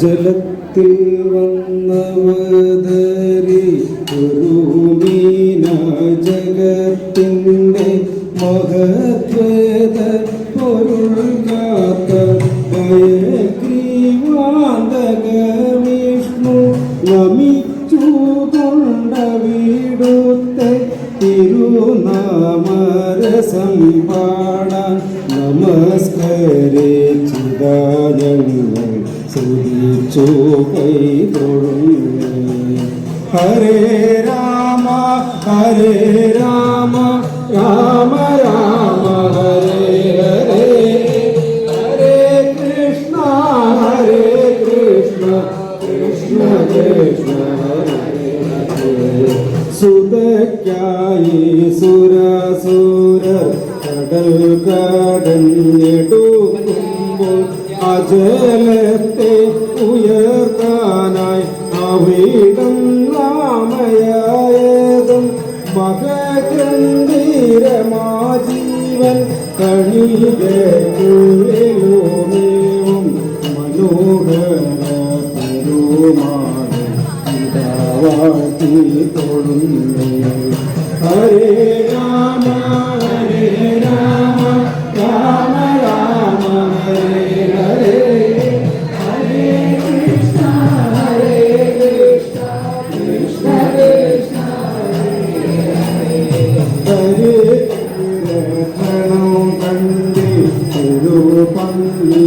ജലത്തിൽ വന്നവതരി ഒരു തിരുനാമരസം നമസ്കരേ നമസ്കരിച്ചതാ ഞങ്ങൾ സ്തുതിച്ചു ഹരേ രാമ ഹരേ രാമ. തോന്നുന്നു ഹരേ രാമ ഹരേ രാമ രാമ രാമ ഹരേ ഹരേ ഹരേ ഹരേ കൃഷ്ണ കൃഷ്ണ കൃഷ്ണ ഹരേ ഹരേ കണ്ടേ ഒരു പള്ളി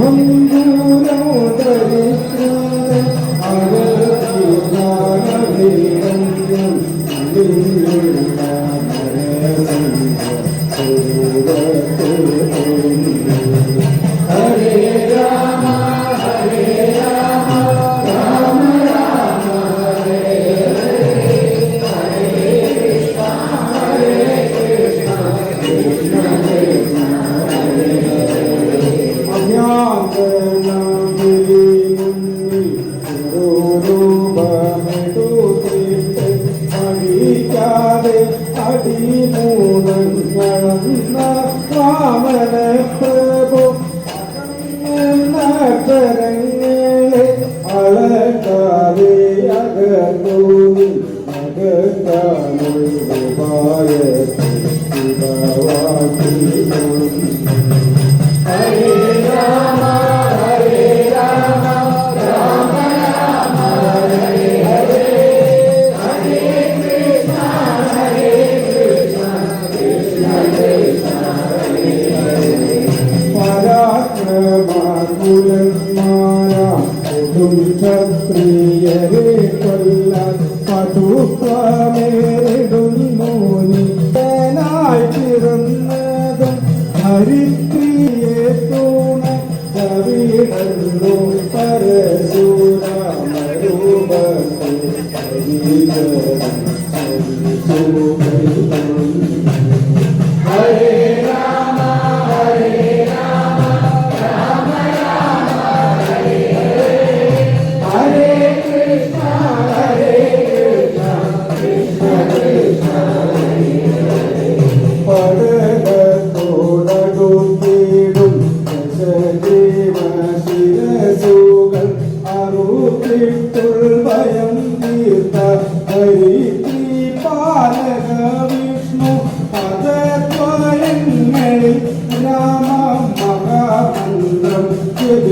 বন্ধুরা അടിമൂലങ്ങണന്ന വാമന പ്രഭു തരങ്ങളെ അളക്കാതെ അകന്നു അകത്താനുപായ ശിവവാക്കി പ്രിയരെ കൊല്ലാൻ പടുപ്പമേടുന്നോനി തേനായി പിറന്നതും ഹരിത്രിയെ തോണ കവിടന്നു പരശൂരാമരൂപത്തിൽ ഹരിചരണം ഹരിചൂപ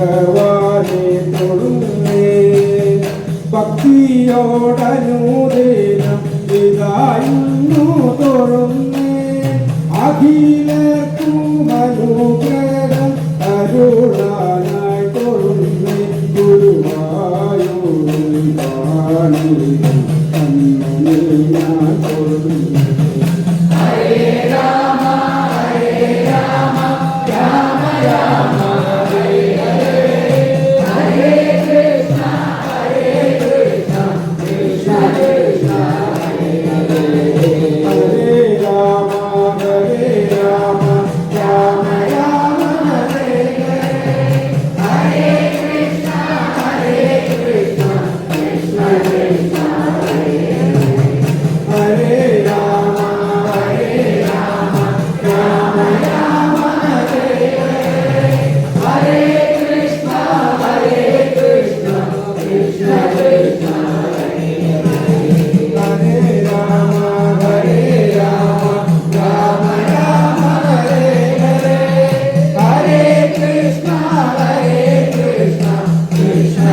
ഭഗവാനെ തൊഴുന്നേ ഭക്തിയോടനുദീനം ഇതായിരുന്നു തൊഴുന്നേ അഖിലർക്കും അനുഗ്രഹം അരുളാ